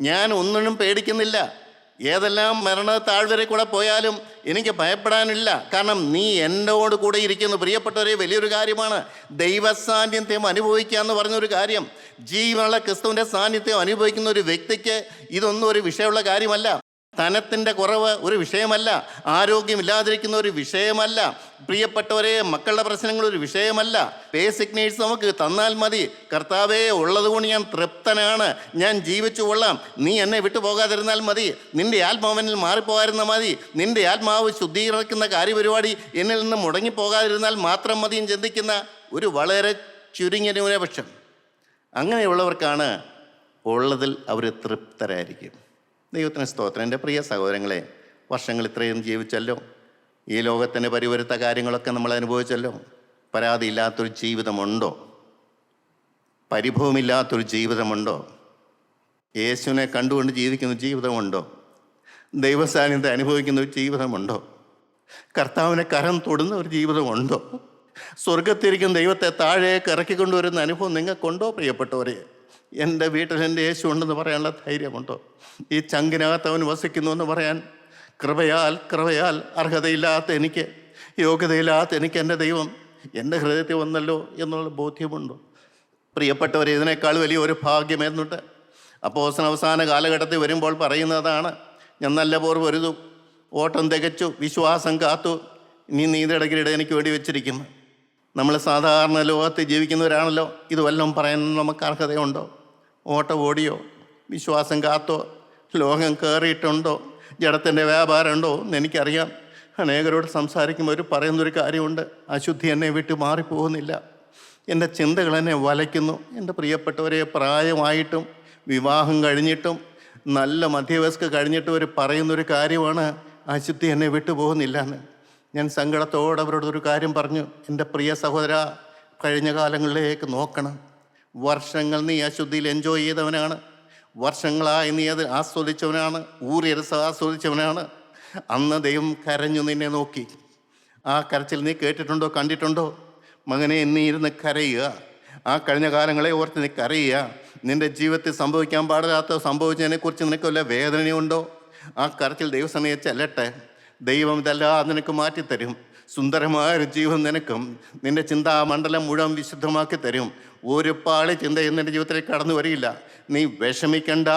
ഞാൻ ഒന്നിനും പേടിക്കുന്നില്ല. ഏതെല്ലാം മരണ താഴ്വരെ കൂടെ പോയാലും എനിക്ക് ഭയപ്പെടാനില്ല. കാരണം നീ എന്നോട് കൂടെ ഇരിക്കുന്നു. പ്രിയപ്പെട്ടവരെ വലിയൊരു കാര്യമാണ്. ദൈവസാന്നിധ്യം അനുഭവിക്കുക എന്ന് പറഞ്ഞൊരു കാര്യം. ജീവനുള്ള ക്രിസ്തുവിന്റെ സാന്നിധ്യം അനുഭവിക്കുന്ന ഒരു വ്യക്തിക്ക് ഇതൊന്നും ഒരു വിഷയമുള്ള കാര്യമല്ല. ധനത്തിന്റെ കുറവ് ഒരു വിഷയമല്ല ആരോഗ്യമില്ലാതിരിക്കുന്ന ഒരു വിഷയമല്ല പ്രിയപ്പെട്ടവരെ മക്കളുടെ പ്രശ്നങ്ങൾ ഒരു വിഷയമല്ല. ബേസിക് നീഡ്സ് നമുക്ക് തന്നാൽ മതി. കർത്താവേ ഉള്ളതുകൊണ്ട് ഞാൻ തൃപ്തനാണ്. ഞാൻ ജീവിച്ചു കൊള്ളാം. നീ എന്നെ വിട്ടു പോകാതിരുന്നാൽ മതി. നിന്റെ ആത്മാവനിൽ മാറിപ്പോകാതിരുന്ന മതി. നിന്റെ ആത്മാവ് ശുദ്ധീകരിക്കുന്ന കാര്യപരിപാടി എന്നിൽ നിന്ന് മുടങ്ങിപ്പോകാതിരുന്നാൽ മാത്രം മതിയും ചിന്തിക്കുന്ന ഒരു വളരെ ചുരുങ്ങിയ ന്യൂനപക്ഷം. അങ്ങനെയുള്ളവർക്കാണ് ഉള്ളതിൽ അവർ തൃപ്തരായിരിക്കും. ദൈവത്തിന് സ്തോത്രം. എന്റെ പ്രിയ സഹോദരങ്ങളെ വർഷങ്ങൾ ഇത്രയും ജീവിച്ചല്ലോ. ഈ ലോകത്തിന്റെ പരിവരുത്ത കാര്യങ്ങളൊക്കെ നമ്മൾ അനുഭവിച്ചല്ലോ. പരാതിയില്ലാത്തൊരു ജീവിതമുണ്ടോ? പരിഭവമില്ലാത്തൊരു ജീവിതമുണ്ടോ? യേശുവിനെ കണ്ടുകൊണ്ട് ജീവിക്കുന്ന ജീവിതമുണ്ടോ? ദൈവസാന്നിധ്യം അനുഭവിക്കുന്ന ഒരു ജീവിതമുണ്ടോ? കർത്താവിനെ കരം തൊടുന്ന ഒരു ജീവിതമുണ്ടോ? സ്വർഗത്തിരിക്കുന്ന ദൈവത്തെ താഴേക്ക് ഇറക്കിക്കൊണ്ടുവരുന്ന അനുഭവം നിങ്ങൾക്കുണ്ടോ പ്രിയപ്പെട്ടവരെ? എന്റെ വീട്ടിൽ എന്റെ യേശു ഉണ്ടെന്ന് പറയാനുള്ള ധൈര്യമുണ്ടോ? ഈ ചങ്കിനകത്ത് അവൻ വസിക്കുന്നു എന്ന് പറയാൻ കൃപയാൽ കൃപയാൽ അർഹതയില്ലാത്ത എനിക്ക് യോഗ്യതയില്ലാത്ത എനിക്ക് എന്റെ ദൈവം എന്റെ ഹൃദയത്തിൽ വന്നല്ലോ എന്നുള്ള ബോധ്യമുണ്ടോ? പ്രിയപ്പെട്ടവർ ഇതിനേക്കാൾ വലിയ ഒരു ഭാഗ്യം അപ്പോസൻ അവസാന കാലഘട്ടത്തിൽ വരുമ്പോൾ പറയുന്നതാണ് ഞാൻ നല്ല പോർ വരുതു ഓട്ടം തികച്ചു വിശ്വാസം കാത്തു ഇനി നീതിടകിടെ എനിക്ക് വേണ്ടി വെച്ചിരിക്കുന്നു. നമ്മൾ സാധാരണ ലോകത്ത് ജീവിക്കുന്നവരാണല്ലോ ഇത് പറയാൻ നമുക്ക് അർഹതയുണ്ടോ? ഓട്ടം ഓടിയോ വിശ്വാസം കാത്തോ? ലോകം കയറിയിട്ടുണ്ടോ ജഡത്തിന്റെ വ്യാപാരമുണ്ടോ? എന്ന് എനിക്കറിയാം അനേകരോട് സംസാരിക്കുമ്പോൾ അവർ പറയുന്നൊരു കാര്യമുണ്ട്. അശുദ്ധി എന്നെ വിട്ട് മാറിപ്പോകുന്നില്ല. എന്റെ ചിന്തകൾ എന്നെ വലയ്ക്കുന്നു. എന്റെ പ്രിയപ്പെട്ടവരെ പ്രായമായിട്ടും വിവാഹം കഴിഞ്ഞിട്ടും നല്ല മധ്യവയസ്ക കഴിഞ്ഞിട്ടും അവർ പറയുന്നൊരു കാര്യമാണ് അശുദ്ധി എന്നെ വിട്ടുപോകുന്നില്ല എന്ന്. ഞാൻ സങ്കടത്തോടെ അവരോട് ഒരു കാര്യം പറഞ്ഞു. എന്റെ പ്രിയ സഹോദര കഴിഞ്ഞ കാലങ്ങളിലേക്ക് നോക്കണം. വർഷങ്ങൾ നീ അശുദ്ധിയിൽ എൻജോയ് ചെയ്തവനാണ്. വർഷങ്ങളായി നീ അത് ആസ്വദിച്ചവനാണ്. ഊറിയരസ് ആസ്വദിച്ചവനാണ്. അന്ന് ദൈവം കരഞ്ഞു നിന്നെ നോക്കി. ആ കരച്ചിൽ നീ കേട്ടിട്ടുണ്ടോ? കണ്ടിട്ടുണ്ടോ? മകനെ നീ ഇരുന്ന് കരയുക. ആ കഴിഞ്ഞ കാലങ്ങളെ ഓർത്ത് നീ കരയുക. നിന്റെ ജീവിതത്തിൽ സംഭവിക്കാൻ പാടില്ലാത്ത സംഭവിച്ചതിനെക്കുറിച്ച് നിനക്ക് വല്ല വേദനയുണ്ടോ? ആ കരച്ചിൽ ദൈവസമയം ചെല്ലട്ടെ. ദൈവം ഇതെല്ലാം നിനക്ക് മാറ്റിത്തരും. സുന്ദരമായൊരു ജീവൻ നിനക്കും. നിന്റെ ചിന്താമണ്ഡലം മുഴുവൻ വിശുദ്ധമാക്കി തരും ഒരു പാളി ചിന്ത നിന്റെ ജീവിതത്തിലേക്ക് കടന്നു വരില്ല നീ വിഷമിക്കണ്ട.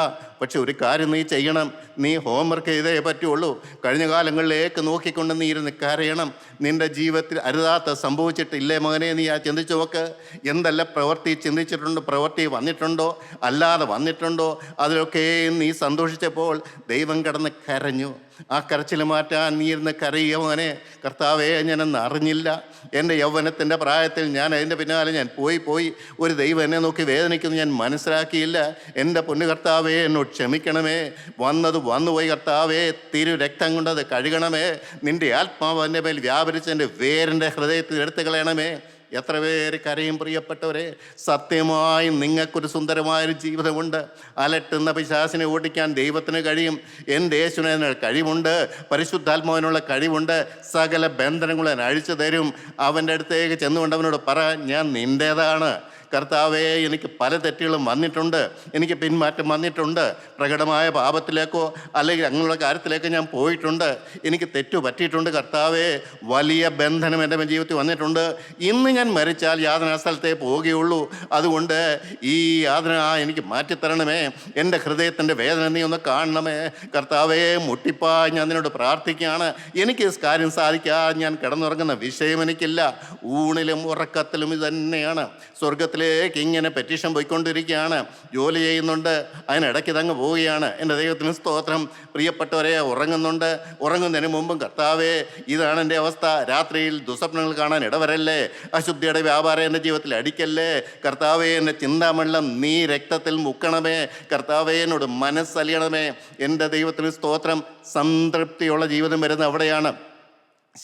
പക്ഷെ ഒരു കാര്യം നീ ചെയ്യണം. നീ ഹോംവർക്ക് ചെയ്തേ പറ്റുള്ളൂ. കഴിഞ്ഞ കാലങ്ങളിലേക്ക് നോക്കിക്കൊണ്ട് നീ ഇരുന്ന് കരയണം. നിന്റെ ജീവിതത്തിൽ അരുതാത്ത സംഭവിച്ചിട്ടില്ലേ മകനെ? നീ ആ ചിന്തിച്ചു നോക്ക്. എന്തെല്ലാം പ്രവൃത്തി ചിന്തിച്ചിട്ടുണ്ട്? പ്രവൃത്തി വന്നിട്ടുണ്ടോ? അല്ലാതെ വന്നിട്ടുണ്ടോ? അതിലൊക്കെ നീ സന്തോഷിച്ചപ്പോൾ ദൈവം കടന്ന് കരഞ്ഞു. ആ കരച്ചിൽ മാറ്റാൻ നീ ഇരുന്ന് കരയുക മകനെ. കർത്താവേ ഞാനെന്ന് അറിഞ്ഞില്ല. എന്റെ യൗവനത്തിന്റെ പ്രായത്തിൽ ഞാൻ അതിന്റെ പിന്നാലെ ഞാൻ പോയി പോയി ഒരു ദൈവം എന്നെ നോക്കി വേദനിക്കുന്നു ഞാൻ മനസ്സിലാക്കിയില്ല. എന്റെ പൊന്നു കർത്താവേ എന്നോട് ക്ഷമിക്കണമേ. വന്നത് വന്നുപോയി കർത്താവേ തിരു രക്തം കൊണ്ട് അത് കഴുകണമേ. നിന്റെ ആത്മാവ് എന്റെ മേൽ വ്യാപരിച്ച് എന്റെ വേരന്റെ ഹൃദയത്തിൽ എടുത്തു കളയണമേ. എത്ര പേര് കരയും പ്രിയപ്പെട്ടവരെ. സത്യമായും നിങ്ങൾക്കൊരു സുന്ദരമായൊരു ജീവിതമുണ്ട്. അലട്ടുന്ന പിശാസിനെ ഓടിക്കാൻ ദൈവത്തിന് കഴിയും. എന്റെ യേശുവിനെ കഴിവുണ്ട്. പരിശുദ്ധാത്മാവിനുള്ള കഴിവുണ്ട്. സകല ബന്ധനങ്ങളെ അഴിച്ചു തരും. അവന്റെ അടുത്തേക്ക് ചെന്നുകൊണ്ട് അവനോട് പറ ഞാൻ നിന്റേതാണ്. കർത്താവേ എനിക്ക് പല തെറ്റുകളും വന്നിട്ടുണ്ട്. എനിക്ക് പിന്മാറ്റം വന്നിട്ടുണ്ട്. പ്രകടമായ പാപത്തിലേക്കോ അല്ലെങ്കിൽ അങ്ങനെയുള്ള കാര്യത്തിലേക്കോ ഞാൻ പോയിട്ടുണ്ട്. എനിക്ക് തെറ്റു പറ്റിയിട്ടുണ്ട് കർത്താവേ. വലിയ ബന്ധനം എന്റെ ജീവിതത്തിൽ വന്നിട്ടുണ്ട്. ഇന്ന് ഞാൻ മരിച്ചാൽ യാതന സ്ഥലത്തേ പോവുകയുള്ളൂ. അതുകൊണ്ട് ഈ യാതന എനിക്ക് മാറ്റിത്തരണമേ. എന്റെ ഹൃദയത്തിന്റെ വേദന നീ ഒന്ന് കാണണമേ. കർത്താവേ മുട്ടിപ്പാ ഞാൻ നിന്നോട് പ്രാർത്ഥിക്കുകയാണ്. എനിക്ക് കാര്യം സാധിക്കാൻ ഞാൻ കിടന്നുറങ്ങുന്ന വിഷയം എനിക്കില്ല. ഊണിലും ഉറക്കത്തിലും ഇത് തന്നെയാണ് സ്വർഗത്തിൽ സ്വർഗത്തിലേക്ക് ഇങ്ങനെ പെറ്റീഷൻ പോയിക്കൊണ്ടിരിക്കുകയാണ്. ജോലി ചെയ്യുന്നുണ്ട്. അതിനിടയ്ക്ക് ഇതങ്ങ് പോവുകയാണ്. എന്റെ ദൈവത്തിന് സ്തോത്രം. പ്രിയപ്പെട്ടവരെ ഉറങ്ങുന്നുണ്ട്. ഉറങ്ങുന്നതിന് മുമ്പും കർത്താവേ ഇതാണ് എന്റെ അവസ്ഥ. രാത്രിയിൽ ദുസ്വപ്നങ്ങൾ കാണാൻ ഇടവരല്ലേ? അശുദ്ധിയുടെ വ്യാപാരം എന്റെ ജീവിതത്തിൽ അടിക്കല്ലേ? കർത്താവേ എന്റെ ചിന്താമണ്ഡലം നീ രക്തത്തിൽ മുക്കണമേ. കർത്താവേ എന്നോട് മനസ്സലിയണമേ. എന്റെ ദൈവത്തിന് സ്തോത്രം. സംതൃപ്തിയുള്ള ജീവിതം വരുന്ന അവിടെയാണ്.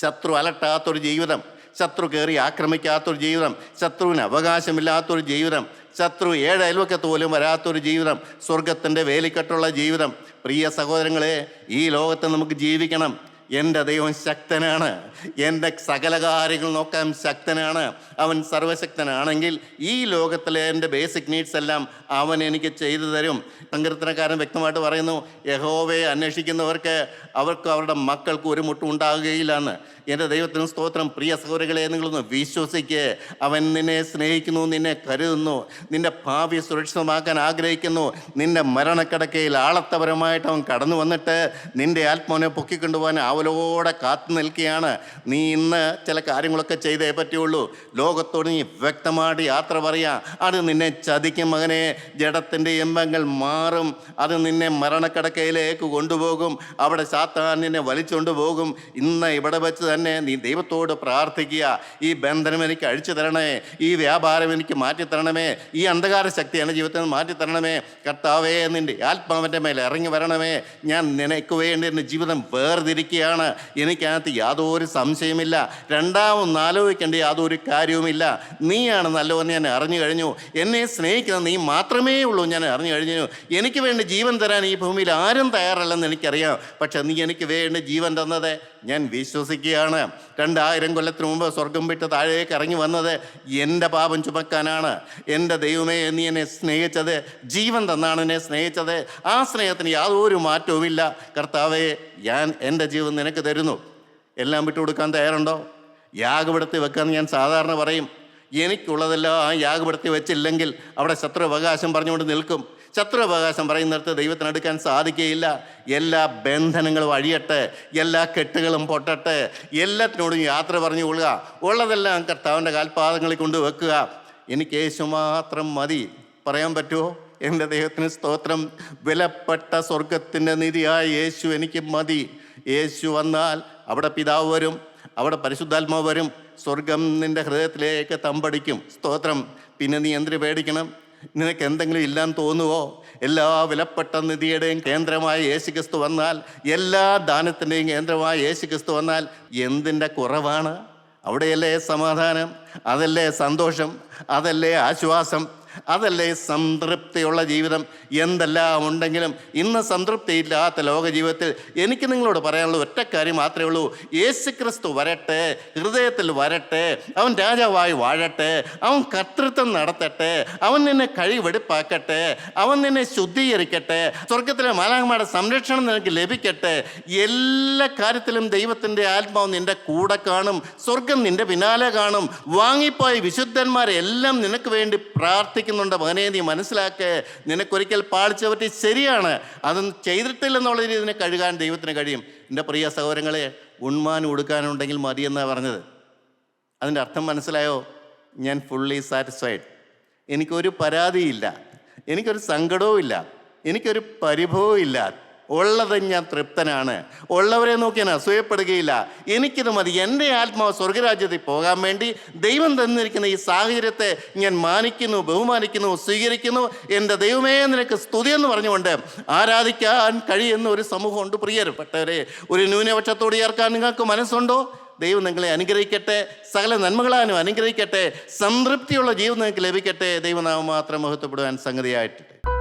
ശത്രു അലട്ടാത്തൊരു ജീവിതം. ശത്രു കയറി ആക്രമിക്കാത്തൊരു ജീവിതം ശത്രുവിന് അവകാശമില്ലാത്തൊരു ജീവിതം ശത്രു ഏഴ് അയൽവക്കത്ത് പോലും വരാത്തൊരു ജീവിതം സ്വർഗത്തിന്റെ വേലിക്കെട്ടുള്ള ജീവിതം. പ്രിയ സഹോദരങ്ങളെ ഈ ലോകത്ത് നമുക്ക് ജീവിക്കണം. എന്റെ ദൈവം ശക്തനാണ്. എന്റെ സകല കാര്യങ്ങൾ നോക്കാൻ ശക്തനാണ്. അവൻ സർവശക്തനാണെങ്കിൽ ഈ ലോകത്തിലെ എന്റെ ബേസിക് നീഡ്സ് എല്ലാം അവൻ എനിക്ക് ചെയ്തു തരും. സങ്കീർത്തനക്കാരൻ വ്യക്തമായിട്ട് പറയുന്നു യഹോവയെ അന്വേഷിക്കുന്നവർക്ക് അവർക്ക് അവരുടെ മക്കൾക്ക് ഒരു മുട്ടും ഉണ്ടാകുകയില്ലാന്ന്. എന്റെ ദൈവത്തിന് സ്തോത്രം. പ്രിയ സഹോദരങ്ങളെ നിങ്ങളൊന്ന് വിശ്വസിക്ക്. അവൻ നിന്നെ സ്നേഹിക്കുന്നു നിന്നെ കരുതുന്നു. നിന്റെ ഭാവി സുരക്ഷിതമാക്കാൻ ആഗ്രഹിക്കുന്നു. നിന്റെ മരണക്കിടക്കയിൽ ആളത്തപരമായിട്ട് അവൻ കടന്നു വന്നിട്ട് നിന്റെ ആത്മാവിനെ പൊക്കിക്കൊണ്ടുപോകാൻ ആവലോടെ കാത്തു നിൽക്കുകയാണ്. നീ ഇന്ന് ചില കാര്യങ്ങളൊക്കെ ചെയ്തേ പറ്റുള്ളൂ. ലോകത്തോട് നീ വ്യക്തമായിട്ട് യാത്ര പറയാം. അത് നിന്നെ ചതിക്കും മകനെ. ജഡത്തിന്റെ എമ്പങ്ങൾ മാറും. അത് നിന്നെ മരണക്കിടക്കയിലേക്ക് കൊണ്ടുപോകും. അവിടെ സാത്താൻ നിന്നെ വലിച്ചുകൊണ്ട് പോകും. ഇന്ന് ഇവിടെ വെച്ച് തന്നെ നീ ദൈവത്തോട് പ്രാർത്ഥിക്കുക. ഈ ബന്ധനം എനിക്ക് അഴിച്ചു തരണേ ഈ വ്യാപാരം എനിക്ക് മാറ്റി തരണമേ. ഈ അന്ധകാര ശക്തി എന്റെ ജീവിതത്തിൽ നിന്ന് മാറ്റി തരണമേ. കർത്താവേ നിന്റെ ആത്മാവിന്റെ മേലെ ഇറങ്ങി വരണമേ. ഞാൻ നിനക്ക് വേണ്ടി എന്റെ ജീവിതം വേർതിരിക്കുകയാണ് എനിക്കകത്ത് യാതൊരു സംശയമില്ല രണ്ടാമൊന്ന് ആലോചിക്കേണ്ട യാതൊരു കാര്യവുമില്ല. നീയാണ് നല്ലതെന്ന് ഞാൻ അറിഞ്ഞു കഴിഞ്ഞു. എന്നെ സ്നേഹിക്കുന്ന നീ മാത്രമേ ഉള്ളൂ ഞാൻ അറിഞ്ഞു കഴിഞ്ഞു. എനിക്ക് വേണ്ടി ജീവൻ തരാൻ ഈ ഭൂമിയിൽ ആരും തയ്യാറല്ലെന്ന് എനിക്കറിയാം. പക്ഷെ നീ എനിക്ക് വേണ്ടി ജീവൻ തന്നത് ഞാൻ വിശ്വസിക്കുകയാണ്. രണ്ടായിരം കൊല്ലത്തിന് മുമ്പ് സ്വർഗം വിട്ട് താഴേക്ക് ഇറങ്ങി വന്നത് എന്റെ പാപം ചുമക്കാനാണ്. എന്റെ ദൈവമേ നീ എന്നെ സ്നേഹിച്ചത് ജീവൻ തന്നാണ് എന്നെ സ്നേഹിച്ചത്. ആ സ്നേഹത്തിന് യാതൊരു മാറ്റവുമില്ല. കർത്താവേ ഞാൻ എന്റെ ജീവൻ നിനക്ക് തരുന്നു. എല്ലാം വിട്ടുകൊടുക്കാൻ തയ്യാറുണ്ടോ? യാഗപെടുത്തി വെക്കാൻ ഞാൻ സാധാരണ പറയും. എനിക്കുള്ളതെല്ലാം ആ യാഗപെടുത്തി വെച്ചില്ലെങ്കിൽ അവിടെ ശത്രു അവകാശം പറഞ്ഞുകൊണ്ട് നിൽക്കും. ശത്രു അവകാശം പറയുന്നിടത്ത് ദൈവത്തിനെടുക്കാൻ സാധിക്കുകയില്ല. എല്ലാ ബന്ധനങ്ങളും അഴിയട്ടെ എല്ലാ കെട്ടുകളും പൊട്ടട്ടെ എല്ലാത്തിനോടും യാത്ര പറഞ്ഞു കൊള്ളുക. ഉള്ളതെല്ലാം കർത്താവിന്റെ കാൽപാദങ്ങളിൽ കൊണ്ട് വെക്കുക. എനിക്ക് യേശു മാത്രം മതി. പറയാൻ പറ്റുമോ? എന്റെ ദൈവത്തിന് സ്തോത്രം. വിലപ്പെട്ട സ്വർഗത്തിന്റെ നിധിയായ യേശു എനിക്ക് മതി. യേശു വന്നാൽ അവിടെ പിതാവ് വരും അവിടെ പരിശുദ്ധാത്മാവ് വരും. സ്വർഗം നിന്റെ ഹൃദയത്തിലേക്ക് തമ്പടിക്കും. സ്തോത്രം. പിന്നെ നീ എന്തിനു പേടിക്കണം? നിനക്ക് എന്തെങ്കിലും ഇല്ലാന്ന് തോന്നുവോ? എല്ലാ വിലപ്പെട്ട നിധിയുടെയും കേന്ദ്രമായ യേശു ക്രിസ്തു വന്നാൽ എല്ലാ ദാനത്തിന്റെയും കേന്ദ്രമായ യേശു ക്രിസ്തു വന്നാൽ എന്തിന്റെ കുറവാണ്? അവിടെയല്ലേ സമാധാനം? അതല്ലേ സന്തോഷം? അതല്ലേ ആശ്വാസം? അതല്ലേ സംതൃപ്തിയുള്ള ജീവിതം? എന്തെല്ലാം ഉണ്ടെങ്കിലും ഇന്ന് സംതൃപ്തിയില്ലാത്ത ലോക ജീവിതത്തിൽ എനിക്ക് നിങ്ങളോട് പറയാനുള്ള ഒറ്റ കാര്യം മാത്രമേ ഉള്ളൂ. യേശു ക്രിസ്തു വരട്ടെ ഹൃദയത്തിൽ വരട്ടെ അവൻ രാജാവായി വാഴട്ടെ അവൻ കർത്തൃത്വം നടത്തട്ടെ അവൻ നിന്നെ കഴിവെടുപ്പാക്കട്ടെ അവൻ നിന്നെ ശുദ്ധീകരിക്കട്ടെ സ്വർഗത്തിലെ മാലാഹമാരുടെ സംരക്ഷണം നിനക്ക് ലഭിക്കട്ടെ. എല്ലാ കാര്യത്തിലും ദൈവത്തിന്റെ ആത്മാവ് നിന്റെ കൂടെ കാണും. സ്വർഗം നിന്റെ പിന്നാലെ കാണും. വാങ്ങിപ്പോയ വിശുദ്ധന്മാരെല്ലാം നിനക്ക് വേണ്ടി പ്രാർത്ഥിക്കുന്നുണ്ട് മകനെ നീ മനസ്സിലാക്ക്. നിനക്കൊരിക്കൽ പാളിച്ച പറ്റി ശരിയാണ്. അതൊന്നും ചെയ്തിട്ടില്ലെന്നുള്ള രീതിയിൽ കഴുകാൻ ദൈവത്തിന് കഴിയും. എന്റെ പ്രിയ സഹോദരങ്ങളെ ഉണ്മാൻ ഉടുക്കാനുണ്ടെങ്കിൽ മതിയെന്നാണ് പറഞ്ഞത്. അതിന്റെ അർത്ഥം മനസ്സിലായോ? ഞാൻ ഫുള്ളി സാറ്റിസ്ഫൈഡ് എനിക്കൊരു പരാതിയില്ല. എനിക്കൊരു സങ്കടവും ഇല്ല എനിക്കൊരു പരിഭവവും ഇല്ല ഉള്ളത് ഞാൻ തൃപ്തനാണ്. ഉള്ളവരെ നോക്കി ഞാൻ അസൂയപ്പെടുകയില്ല. എനിക്കിത് മതി. എന്റെ ആത്മാവ് സ്വർഗരാജ്യത്തിൽ പോകാൻ വേണ്ടി ദൈവം തന്നിരിക്കുന്ന ഈ സാഹചര്യത്തെ ഞാൻ മാനിക്കുന്നു ബഹുമാനിക്കുന്നു സ്വീകരിക്കുന്നു. എന്റെ ദൈവമേ നിനക്ക് സ്തുതി എന്ന് പറഞ്ഞുകൊണ്ട് ആരാധിക്കാൻ കഴിയുന്ന ഒരു സമൂഹമുണ്ട്. പ്രിയപ്പെട്ടവരെ ഒരു ന്യൂനപക്ഷത്തോട് ചേർക്കാൻ നിങ്ങൾക്ക് മനസ്സുണ്ടോ? ദൈവം നിങ്ങളെ അനുഗ്രഹിക്കട്ടെ. സകല നന്മകളാനും അനുഗ്രഹിക്കട്ടെ. സംതൃപ്തിയുള്ള ജീവിതം നിങ്ങൾക്ക് ലഭിക്കട്ടെ. ദൈവനാമം മാത്രം മഹത്വപ്പെടുവാൻ സംഗതിയായിട്ടെ